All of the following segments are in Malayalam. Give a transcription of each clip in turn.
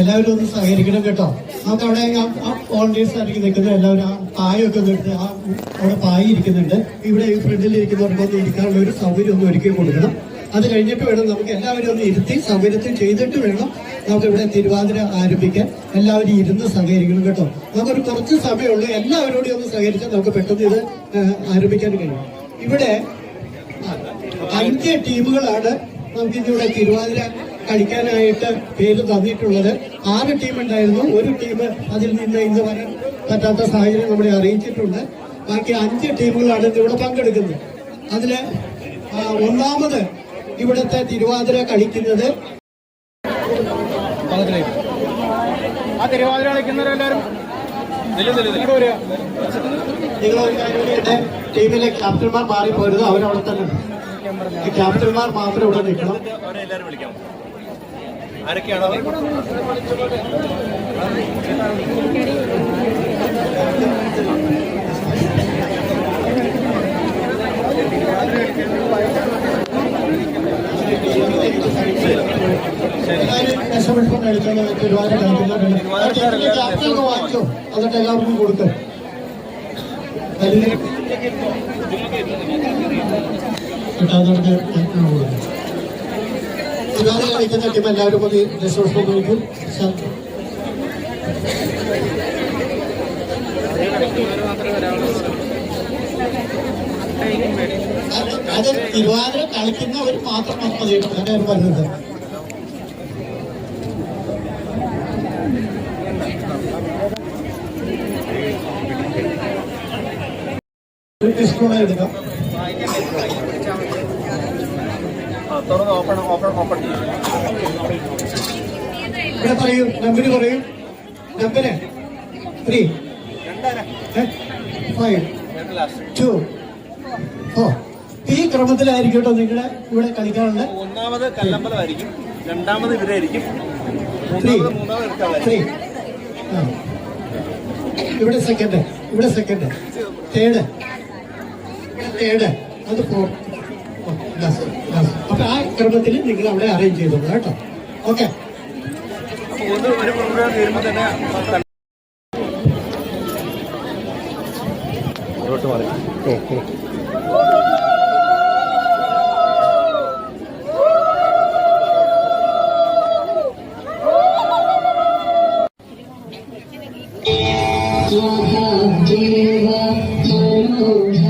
എല്ലാവരും ഒന്ന് സഹകരിക്കണം കേട്ടോ. നമുക്ക് അവിടെ വോളണ്ടിയേഴ്സ് ആയിരിക്കും നിൽക്കുന്നത്. എല്ലാവരും ആ പായൊക്കെ നിർത്തി ആ അവിടെ പായ ഇരിക്കുന്നുണ്ട്. ഇവിടെ ഈ ഫ്രണ്ടിൽ ഇരിക്കുന്നവർക്ക് ഒന്ന് ഇരിക്കാനുള്ള ഒരു സൗകര്യം ഒന്ന് ഒരുക്കി കൊടുക്കണം. അത് കഴിഞ്ഞിട്ട് വേണം നമുക്ക് എല്ലാവരും ഒന്ന് ഇരുത്തി സൗകര്യത്തിൽ ചെയ്തിട്ട് വേണം നമുക്ക് ഇവിടെ തിരുവാതിര ആരംഭിക്കാൻ. എല്ലാവരും ഇരുന്ന് സഹകരിക്കണം കേട്ടോ. നമുക്കൊരു കുറച്ച് സമയമുള്ളൂ. എല്ലാവരോടും ഒന്ന് സഹകരിച്ചാൽ നമുക്ക് പെട്ടെന്ന് ഇത് ആരംഭിക്കാൻ കഴിയും. ഇവിടെ അഞ്ച് ടീമുകളാണ് നമുക്ക് ഇതിവിടെ തിരുവാതിര കളിക്കാനായിട്ട് പേര് തന്നിട്ടുള്ളത്. ആറ് ടീം ഉണ്ടായിരുന്നു. ഒരു ടീം അതിൽ നിന്ന് ഇന്ന് വരാൻ പറ്റാത്ത സാഹചര്യം നമ്മളെ അറിയിച്ചിട്ടുണ്ട്. ബാക്കി അഞ്ച് ടീമുകളാണ് ഇവിടെ പങ്കെടുക്കുന്നത്. അതിൽ ഒന്നാമത് ഇവിടുത്തെ തിരുവാതിര കളിക്കുന്നത് ആ തിരുവാതിര ടീമിലെ ക്യാപ്റ്റന്മാർ മാറിപ്പോരുത്. അവരവിടെ തന്നെ. ക്യാപ്റ്റന്മാർ മാത്രം ഇവിടെ നിൽക്കണം. ആരൊക്കെയാണോ? വാങ്ങിച്ചോ എന്നിട്ട് എല്ലാവർക്കും കൊടുത്ത് കിട്ടാത്തവർക്ക് കൊടുക്കും തിരുവാതിര കളിക്കുന്ന ടീം എല്ലാവരും ഒന്ന് വിശ്വാസം നോക്കും. അത് തിരുവാതിര കളിക്കുന്നവർ മാത്രം മതി കേട്ടോ. അങ്ങനെ പറയുന്നത് ഒരു ഡിസ്കൗണ്ട് എടുക്കാം. തുറന്ന് ഓപ്പൺ ഓപ്പൺ ഓപ്പൺ ഇവിടെ പറയൂ നമ്പര് പറയൂ. Number? Three five two four ഈ ക്രമത്തിലായിരിക്കും കേട്ടോ നിങ്ങളുടെ ഇവിടെ കളിക്കാനുള്ള ഒന്നാമത് കല്ലമ്പലമായിരിക്കും. രണ്ടാമത് ഇവരായിരിക്കും ത്രീ ഇവിടെ സെക്കൻഡ് ഇവിടെ സെക്കൻഡ് തേർഡ് തേർഡ് അത് ഫോർ അപ്പൊ ആ ക്രമത്തിൽ നിങ്ങൾ അവിടെ അറേഞ്ച് ചെയ്തോളൂ കേട്ടോ. ഓക്കെ ദേവ ഒരു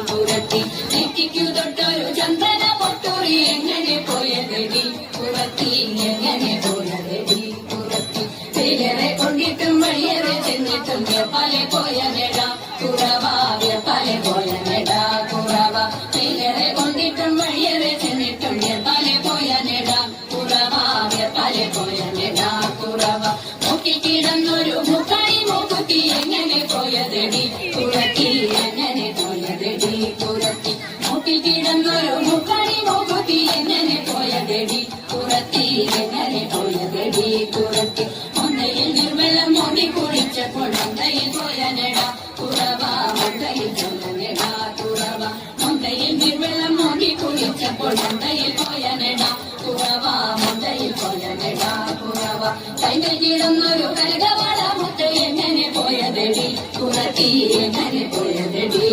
കുടത്തി നെറ്റിക്കു തൊട്ടൊരു ചന്ദന പൊട്ടൊരു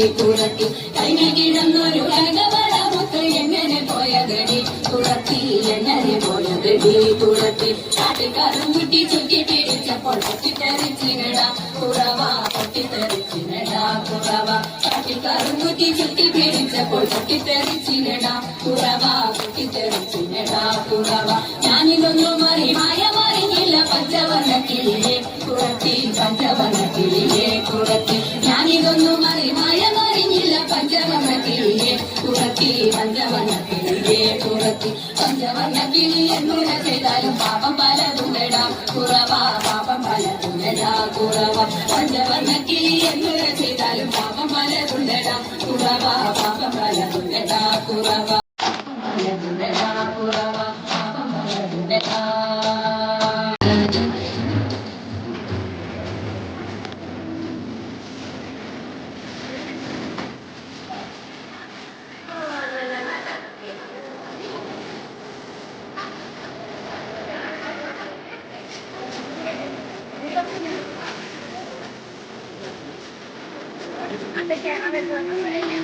പോയതെടി കുറത്തി കൈകൾ കിടന്നൊരു കനകവാട മുത്ത് എങ്ങനെ പോയതടി? കുറത്തി എങ്ങനെ പോയതടി? കുറത്തി കാട്ടിക്കാരും കുട്ടി ചുറ്റി പിടിച്ചപ്പോൾ പൊട്ടിത്തെറിച്ചിനട കുറവ പൊട്ടിത്തെറിച്ചിനട കുറവ. കാട്ടിക്കാരും കുട്ടി ചുറ്റി പിടിച്ചപ്പോൾ പൊട്ടിത്തെറിച്ചിനട കുറവ പൊട്ടിത്തെറിച്ചിനട കുറവ. ഞാനിതൊന്നും മറി മായ മറിഞ്ഞില്ല പഞ്ചവർണ കിളിയെ തുറത്തി പഞ്ചവർണ the camera's on the way.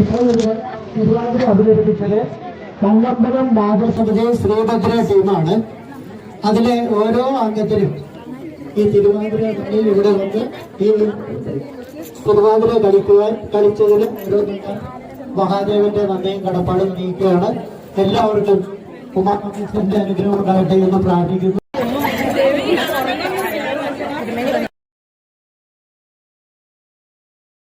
ഇപ്പോൾ തിരുവാതിര അവതരിപ്പിച്ചത് മണ്ണമ്പലം നാഗസമിതി ശ്രീഭദ്ര ടീമാണ്. അതിലെ ഓരോ അംഗത്തിനും ഈ തിരുവാതിര കളിയിൽ ഇവിടെ വന്ന് ഈ തിരുവാതിര കളിക്കുവാൻ കളിച്ചതിന് ഓരോ മഹാദേവന്റെ നന്ദിയും കടപ്പാടും നീക്കുകയാണ്. എല്ലാവർക്കും ഉമാകൃഷ്ണന്റെ അനുഗ്രഹം ഉണ്ടാകട്ടെ എന്ന് പ്രാർത്ഥിക്കുന്നു.